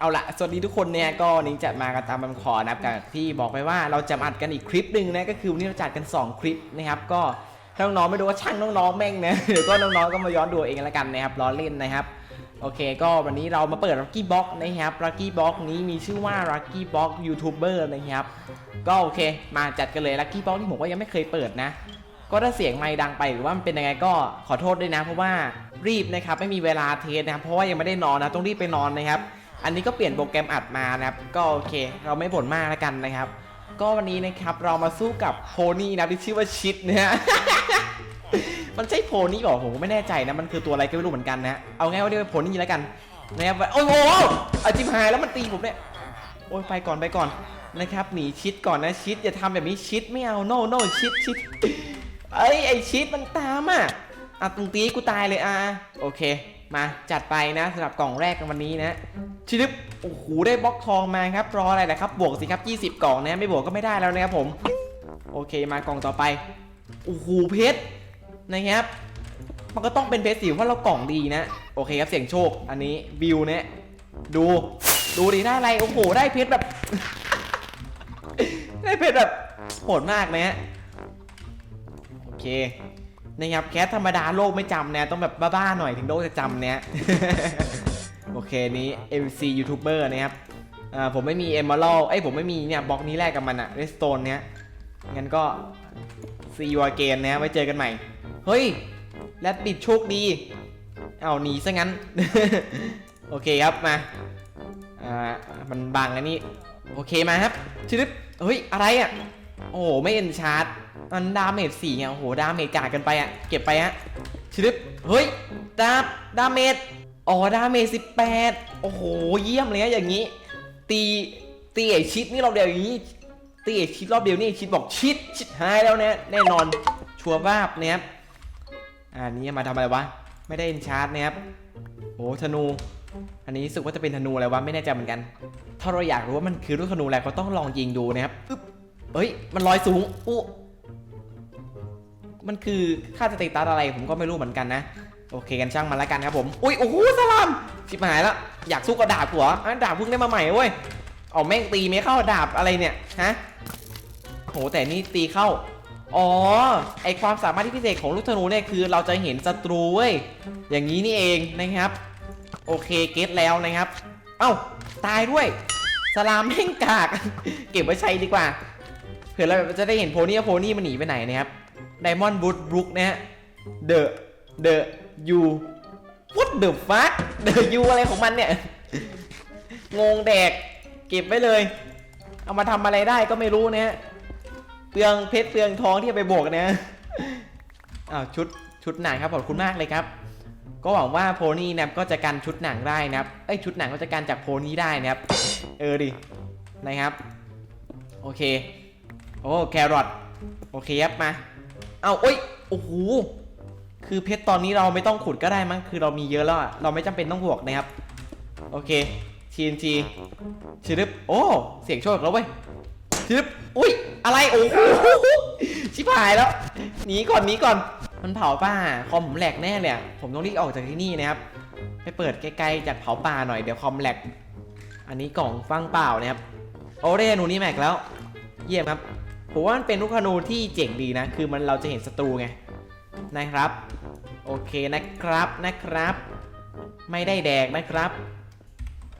เอาละสวัสดีทุกคนเนี่ยก็นนี้จะมากันตามคำขอนะครับกับที่บอกไปว่าเราจะอัดกันอีกคลิปหนึ่งนะก็คือวันนี้เราจัดกัน 2 คลิปนะครับก็ถ้าน้องๆไม่รู้ว่าช่างน้องๆแม่งนะเดี๋ยวก็น้องๆก็มาย้อนดูเองล้วกันนะครับล้อเล่นนะครับโอเค ก็วันนี้เรามาเปิด Lucky Box นะครับ Lucky Box นี้มีชื่อว่า Lucky Box YouTuber นะครับก็โอเค มาจัดกันเลย Lucky Box ที่ผมก็ยังไม่เคยเปิดนะก็ถ้าเสียงไมค์ดังไปหรือว่ามันเป็นยังไงก็ขอโทษด้วยนะ เพราะว่ารีบนะครับไม่มีเวลาเทสนะครับเพราะว่ายังไม่ได้นอนนะต้องรีบไปนอนนะครับ อันนี้ก็เปลี่ยนโปรแกรมอัดมานะครับ ก็โอเค เราไม่บ่นมากแล้วกันนะครับ ก็วันนี้นะครับเรามาสู้กับโพนี่นะที่ชื่อว่าชิดนะฮะ มันใช่โพนี่เหรอผมไม่แน่ใจนะ มันคือตัวอะไรก็ไม่รู้เหมือนกันนะ เอาง่ายว่าเรียกว่าโพนี่แล้วกันนะครับ โอ้โหอาจิมหายแล้วมันตีผมเนี่ย โอ้ยไปก่อนไปก่อนนะครับหนีชิดก่อนนะชิดอย่าทำแบบนี้ชิดไม่เอา no no ชิดชิดเอ้ยไอชิดมันตามอะอะตรงตีกูตายเลยอะโอเค มาจัดไปนะสำหรับกล่องแรกในวันนี้นะชิดโอ้โหได้บล็อกทองมาครับรออะไรนะครับบวกสิครับ 20 กล่องนะไม่บวกก็ไม่ได้แล้วนะครับผม โอเคมากล่องต่อไปโอ้โหเพชรนะครับ มันก็ต้องเป็นเพชรสิเพราะเรากล่องดีนะ โอเคครับเสียงโชค อันนี้บิวเนี่ยดูดูดิได้อะไรโอ้โหได้เพชรแบบ ได้เพชรแบบโหดมากนะฮะโอเค นะครับแคสธรรมดาโลกไม่จำนะต้องแบบบ้าๆหน่อยถึงโลกจะจำเนี่ยโอเคนี้ MC ยูทูบเบอร์นะครับอ่าผมไม่มี Emerald เอ้ยผมไม่มีเนี่ยบล็อกนี้แลกกับมันอะ Redstone เนี้ยงั้นก็ See you again นะไว้เจอกันใหม่ เฮ้ยแรดบิดโชคดี เอาหนีซะงั้น โอเคครับมาอ่ามันบังอันนี้ โอเคมาครับชึบเฮ้ย อะไรอะ โอ้โห ไม่เอ็นชาร์จมันดาเมจสี่อะโอ้โห ดาเมจกาดกันไปอะ เก็บไปฮะชึบเฮ้ย ดาบดาเมจ อ๋อ ดาเมจสิบแปดโอ้โห เยี่ยมเลยนะอย่างนี้ ตีตีไอชิดนี่เราเดียวอย่างนี้ตีไอชิดรอบเดียวนี่ชิดบอกชิดชิดหายแล้วเนี่ยแน่นอน ชัวร์ว่าบนะครับอันนี้มาทำอะไรวะ ไม่ได้เอ็นชาร์จนะครับโอ้ธนู อันนี้รู้สึกว่าจะเป็นธนูอะไรวะ ไม่แน่ใจเหมือนกัน ถ้าเราอยากรู้ว่ามันคือลูกธนูอะไรก็ต้องลองยิงดูนะครับ เอ้ย มันลอยสูงอู้มันคือค่าสเตตัสอะไรผมก็ไม่รู้เหมือนกันนะ โอเคกันช่างมันล้วกันครับผม อุ้ยโอ้โหสลามชิบหายแล้ว อยากสู้กับดาบหัวอะดาบเพิ่งได้มาใหม่เว้ยเอาแม่งตีไม่เข้าดาบอะไรเนี่ย ฮะโหแต่นี่ตีเข้า อ๋อ ไอความสามารถที่พิเศษของลูกธนูเนี่ยคือเราจะเห็นศัตรูเว้ย อย่างนี้นี่เองนะครับ โอเคเก็ตแล้วนะครับ เอ้า ตายด้วย สลามแม่งกาก เก็บไว้ใช้ดีกว่า ผื่อเราจะได้เห็นโพนี่ว่าโพนี่มันหนีไปไหนนะครับไดมอนด์บูทบรุกนะฮะเดอะเดอะยู what the fuck เดอะยูอะไรของมันเนี่ย งงแดก เก็บไว้เลย เอามาทำอะไรได้ก็ไม่รู้นะฮะเปลืองเพชรเปลืองทองที่เอาไปบวกนะอ้าวชุดชุดหนังครับขอบคุณมากเลยครับ ก็หวังว่าโพนี่นะครับก็จะกันชุดหนังได้นะครับเอ้ยชุดหนังก็จะกันจากโพนี่ได้นะครับ เออดินะครับ โอเค โอ้แครอทโอเคครับมา เอาโอ้ยโอ้โหคือเพชรตอนนี้เราไม่ต้องขุดก็ได้มั้งคือเรามีเยอะแล้วอะเราไม่จำเป็นต้องบวกนะครับ โอเค TNT ชิลึบโอ้เสียงโชคแล้วเว้ยทึบอุ้ยอะไรโอ้โหชิบหายแล้วหนีก่อนหนีก่อนมันเผาป่าคอมผมแหลกแน่เลยผมต้องรีบออกจากที่นี่นะครับไปเปิดใกล้ๆจากเผาป่าหน่อยเดี๋ยวคอมแหลกอันนี้กล่องฟังเปล่านะครับโอเรนูนี่แม็กแล้ว เยี่ยมครับ ผมว่ามันเป็นลูกธนูที่เจ๋งดีนะ คือมันเราจะเห็นศัตรูไงนะครับ โอเคนะครับนะครับ ไม่ได้แดกนะครับ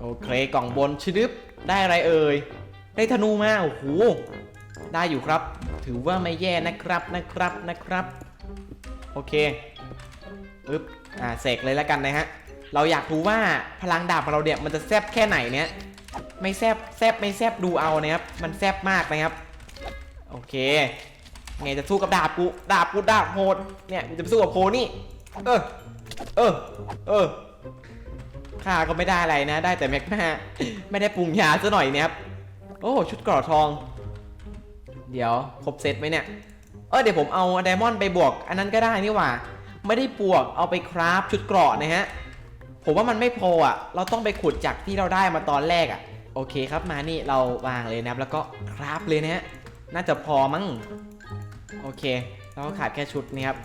โอเคกล่องบนชึบได้อะไรเอ่ย ได้ธนูมาโอ้โหได้อยู่ครับ ถือว่าไม่แย่นะครับนะครับนะครับ โอเคปึ๊บอ่าเสกเลยแล้วกันนะฮะ เราอยากรู้ว่าพลังดาบของเราเนี่ยมันจะแซบแค่ไหนเนี่ยไม่แซบแซบไม่แซบดูเอานะครับ มันแซบมากนะครับ โอเค ไงจะสู้กับดาบกู ดาบกูดาบโหด เนี่ยกูจะไปสู้กับโพนี่ เออ เออ เออข้าก็ไม่ได้อะไรนะ ได้แต่แม็กมาไม่ได้ปรุงยาซะหน่อยเนี่ยครับ โอ้ชุดเกรอทอง เดี๋ยวครบเซตไหมเนี่ย เออเดี๋ยวผมเอาไดมอนด์ไปบวก อันนั้นก็ได้นี่หว่า ไม่ได้บวกเอาไปคราฟชุดเกราะนะฮะ ผมว่ามันไม่พออะ เราต้องไปขุดจากที่เราได้มาตอนแรกอะ โอเคครับมานี่เราวางเลยนะครับ แล้วก็คราฟเลยนะฮะ น่าจะพอมั้ง โอเค เราขาดแค่ชุดนี้ครับ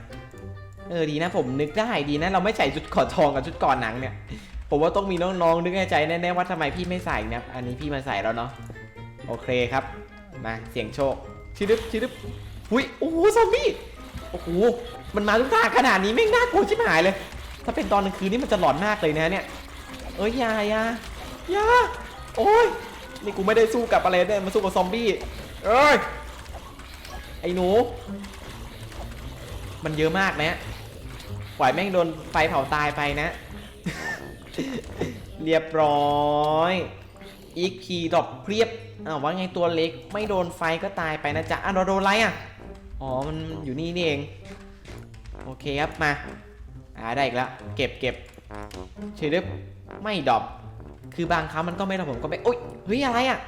เออดีนะผมนึกได้ดีนะ เราไม่ใส่ชุดเกราะทองกับชุดก่อนหนังเนี่ย ผมว่าต้องมีน้องๆนึกในใจแน่ๆว่าทำไมพี่ไม่ใส่นะครับ อันนี้พี่มาใส่แล้วเนาะ โอเคครับ มาเสี่ยงโชค ชิดึบชิดึบหุยโอ้โหซอมบี้ โอ้โห มันมาทุกทางขนาดนี้ไม่น่ากลัวชิบหายเลย ถ้าเป็นตอนกลางคืนนี่มันจะหลอนมากเลยนะเนี่ย เอ้ยยายายาโอ้ยนี่กูไม่ได้สู้กับอะไรเนี่ยมาสู้กับซอมบี้ เอ้ย ไอ้หนู มันเยอะมากนะปล่อยแม่งโดนไฟเผาตายไปนะ เรียบร้อยอีกคีดอกเพรียบอ้าวว่าไงตัวเล็กไม่โดนไฟก็ตายไปนะจ๊ะอ้าวเราโดนอะไรอะ อ๋อ มันอยู่นี่นี่เอง โอเคครับมา อ่าได้อีกแล้ว เก็บเก็บเฉยดึบไม่ดอป คือบางครั้งมันก็ไม่ดรอปผมก็ไม่โอ๊ยเฮ้ยอะไรอะ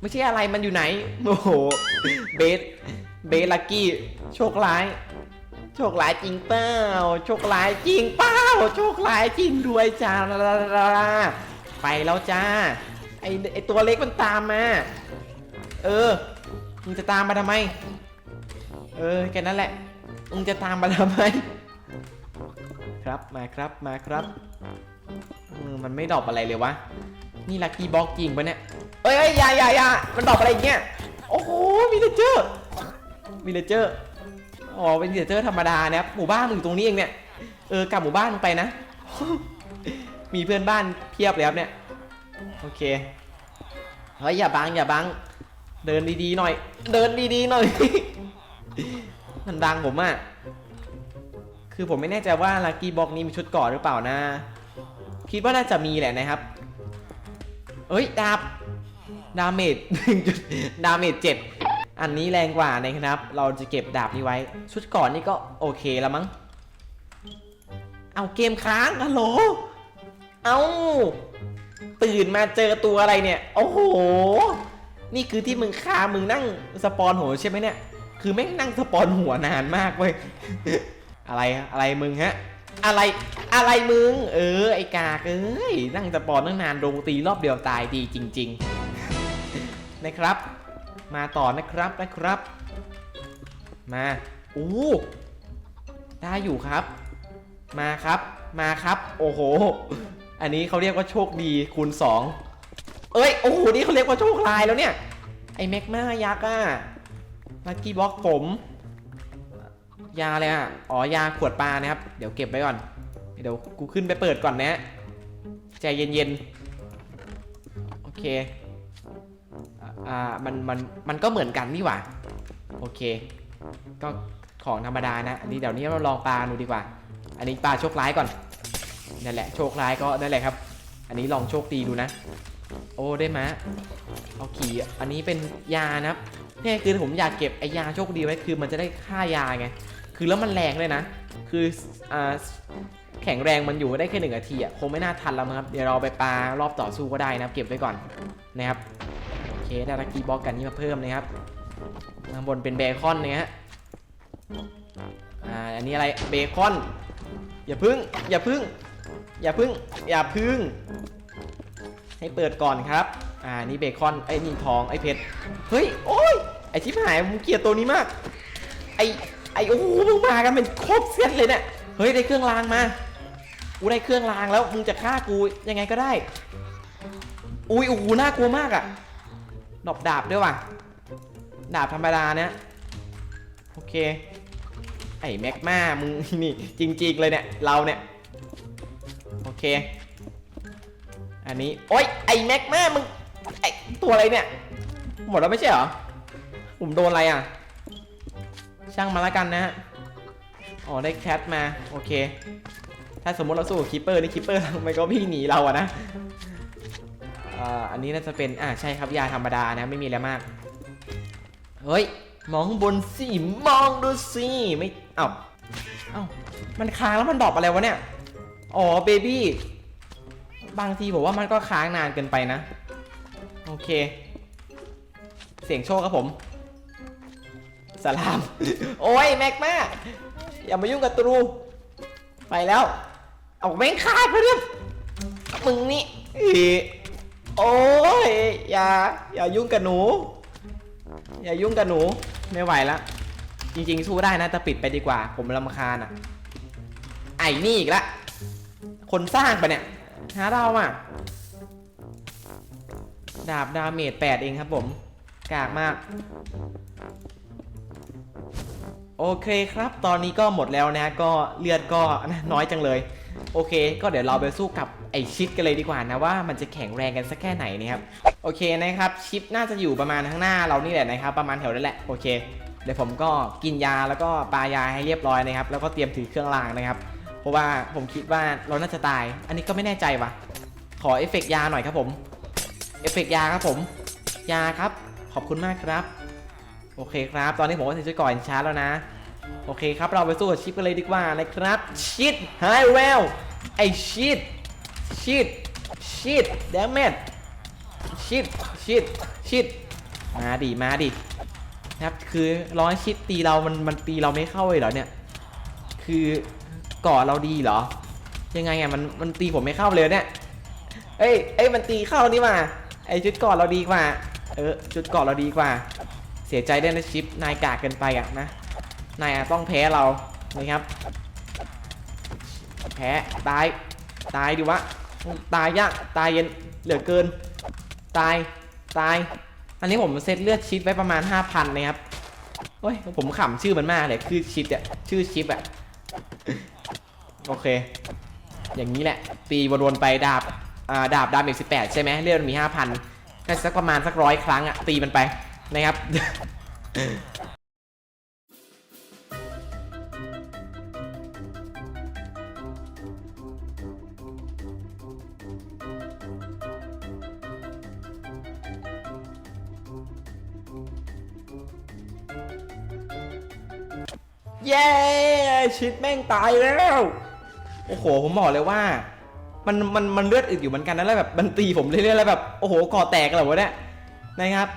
ไม่ใช่อะไรมันอยู่ไหนโอ้โหเบสเบสลักกี้โชคร้าย โชคร้ายจริงเปล่าโชคร้ายจริงเปล่าโชคร้ายจริงด้วยจ้าไปแล้วจ้าไอไอตัวเล็กมันตามมา เออมึงจะตามมาทำไม เออแค่นั้นแหละมึงจะตามมาทำไม ครับมาครับมาครับมันไม่ดอปอะไรเลยวะ นี่ลักกี้บล็อกจริงปะเนี่ยเอ้ยเอ้ยอย่าอย่าอย่ามันดอปอะไรอย่างเงี้ยโอ้โหวิลเลเจอร์วิลเลเจอร์อ๋อเป็นวิลเลเจอร์ธรรมดานะครับหมู่บ้านมึงอยู่ตรงนี้เองเนี่ยเออกลับหมู่บ้านไปนะ มีเพื่อนบ้านเพียบเลยครับเนี่ยโอเคเฮ้ยอย่าบังอย่าบังเดินดีๆหน่อย เดินดีๆหน่อยมันดังผมอะ คือผมไม่แน่ใจว่าลักกี้บ็อกนี้มีชุดเก่อนหรือเปล่านะ คิดว่าน่าจะมีแหละนะครับ เอ้ยดาบดาเมจหนึ่งจุดาเมจเจ็ดอันนี้แรงกว่านะครับ เราจะเก็บดาบนี้ไว้ ชุดก่อนนี่ก็โอเคแล้วมั้ง เอาเกมค้างฮัลโหล เอาตื่นมาเจอตัวอะไรเนี่ย โอ้โห นี่คือที่มึงคามึงนั่งสปอนหัวใช่ไหมเนี่ย คือแม่งนั่งสปอนหัวนานมากเว้ย อะไรอะไรมึงฮะ อะไรอะไรมึง เออ ไอกากเอ้ยนั่งสปอนตั้งนานโดนตีรอบเดียวตายดีจริง ๆ นะครับ มาต่อนะครับนะครับ มาอู้ได้อยู่ครับ มาครับ มาครับ โอ้โห อันนี้เขาเรียกว่าโชคดีคูณ2เอ้ยโอ้โหนี่เขาเรียกว่าโชคลายแล้วเนี่ยไอแม็กมายักษ์อะลักกี้บ็อกผม ยาเลยอะ อ๋อ ยาขวดปลานะครับ เดี๋ยวเก็บไว้ก่อน เดี๋ยวกูขึ้นไปเปิดก่อนนะใจเย็นๆ โอเค อ่า มัน มัน มันก็เหมือนกันนี่หว่า โอเค ก็ของธรรมดานะ อันนี้เดี๋ยวนี้เราลองปลาดูดีกว่า อันนี้ปลาโชคร้ายก่อน นั่นแหละ โชคร้ายก็นั่นแหละครับ อันนี้ลองโชคดีดูนะ โอ้ ได้มะเอาขี่ อันนี้เป็นยานะครับเนี่คือผมอยากเก็บไอยาโชคดีไว้คือมันจะได้ค่ายาไง คือแล้วมันแรงเลยนะ คืออ่าแข็งแรงมันอยู่ได้แค่หนึ่งนาทีอะคงไม่น่าทันแล้วมั้งครับเดี๋ยวเราไปปลารอบต่อสู้ก็ได้นะครับเก็บไว้ก่อนนะครับโอเคได้ลักกี้บ็อกกันนี้มาเพิ่มนะครับข้างบนเป็นเบคอนเนี่ยฮะอ่าอันนี้อะไรเบคอน อย่าพึ่ง อย่าพึ่ง อย่าพึ่ง อย่าพึ่ง ให้เปิดก่อนครับ อ่านี่เบคอนไอ้นี่ทองไอ้เพชรเฮ้ยโอ้ยไอ้ชิบหายมึงเกลียดตัวนี้มากไอ อ้โอ้โหมึงมากันเป็นครบเซตเลยเนี่ยเฮ้ยได้เครื่องรางมากูได้เครื่องรางแล้วมึงจะฆ่ากูยังไงก็ได้ อุ้ยโอ้โหน่ากลัวมากอะดอกดาบด้วยว่ะดาบธรรมดาเนี่ยโอเค ไอ้แม็กมามึงนี่จริงๆเลยเนี่ยเราเนี่ยโอเค อันนี้โอ๊ยไอ้แม็กมามึงไอ้ตัวอะไรเนี่ยหมดแล้วไม่ใช่เหรอผมโดนอะไรอะ ช่างมาแล้วกันนะฮะอ๋อได้แคทมาโอเค ถ้าสมมติเราสู้กับคิปเปอร์นี่คิปเปอร์ทำไมก็พี่หนีเราอะนะอ่าอันนี้น่าจะเป็นอ่าใช่ครับยาธรรมดานะไม่มีอะไรมากเฮ้ยมองข้างบนสิมองดูสิไม่เอ้าเอ้ามันค้างแล้วมันดรอปอะไรวะเนี่ยอ๋อเบบี้บางทีผมว่ามันก็ค้างนานเกินไปนะ โอเค เสียงโชคครับผม สลาม โอ้ยแม็กมาอย่ามายุ่งกับตรู ไปแล้ว เอาแม่งขาดไปเรียบมึงนี่อีโอ้ยอย่าอย่ายุ่งกับหนู อย่ายุ่งกับหนูไม่ไหวแล้วจริงๆสู้ได้นะแต่ปิดไปดีกว่า ผมรำคาญอะ ไอ้นี่อีกละ คนสร้างไปะเนี่ยหาดาวอะดาบดาเมจแปดเองครับผม กากมาก โอเคครับ ตอนนี้ก็หมดแล้วนะ ก็เลือดก็น้อยจังเลย โอเค ก็เดี๋ยวเราไปสู้กับไอชิปกันเลยดีกว่านะว่ามันจะแข็งแรงกันสักแค่ไหนนะครับ โอเคนะครับ ชิปน่าจะอยู่ประมาณข้างหน้าเรานี่แหละนะครับ ประมาณแถวนั้นแหละ โอเค เดี๋ยวผมก็กินยาแล้วก็ปายาให้เรียบร้อยนะครับ แล้วก็เตรียมถือเครื่องรางนะครับ เพราะว่าผมคิดว่าเราน่าจะตาย อันนี้ก็ไม่แน่ใจว่ะ ขอเอฟเฟกต์ยาหน่อยครับผม เอฟเฟกต์ยาครับผม ยาครับ ขอบคุณมากครับ โอเคครับ ตอนนี้ผมก็ใส่ชุดก่อนชาร์จแล้วนะ โอเคครับ เราไปสู้กับชิปกันเลยดีกว่านะครับ ชิดไฮเวลไอชิดชิดชิดเดมเมดชิดชิดชิดมาดิ มาดินะครับ คือร้อยชิดตีเรา มัน มันตีเราไม่เข้าเลยเหรอเนี่ย คือก่อเราดีเหรอ ยังไงอะ มัน มันตีผมไม่เข้าเลยเนี่ย เอ้ย เอ้ย มันตีเข้านี่มา ไอชุดก่อเราดีกว่า เออ ชุดก่อเราดีกว่า เสียใจด้วยนะชิป นายกากเกินไปอะนะ นายต้องแพ้เรานะครับ แพ้ ตาย ตายดิวะ ตายยาก ตายเย็น เหลือเกิน ตาย ตาย อันนี้ผมเซตเลือดชิปไว้ประมาณ 5,000นะครับโอ้ย ผมขำชื่อมันมากเลย คือชิปอะ ชื่อชิปอะ โอเค อย่างนี้แหละ ตีวนๆไปดาบ อ่า ดาบดาเมจ18ใช่ไหมเลือดมันมี5,000ก็สักประมาณสักร้อยครั้งอะ ตีมันไป นะครับ เย้ ชิดแม่งตายแล้ว โอ้โห ผมบอกเลยว่า มัน มัน มันเลือดอึดอยู่เหมือนกันนะแล้วแบบ มันตีผมเรื่อยๆแล้วแบบ โอ้โห ก่อแตกเลยวะเนี่ย นะครับ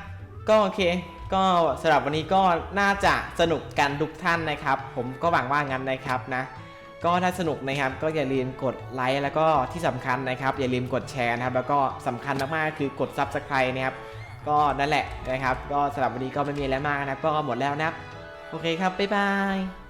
ก็โอเค ก็สำหรับวันนี้ก็น่าจะสนุกกันทุกท่านนะครับ ผมก็หวังว่างั้นนะครับนะ ก็ถ้าสนุกนะครับก็อย่าลืมกดไลค์แล้วก็ที่สำคัญนะครับ อย่าลืมกดแชร์นะครับ แล้วก็สำคัญมากๆคือกด Subscribe นะครับ ก็นั่นแหละนะครับ ก็สำหรับวันนี้ก็ไม่มีอะไรมากนะครับ ก็หมดแล้วนะครับ โอเคครับบ๊ายบาย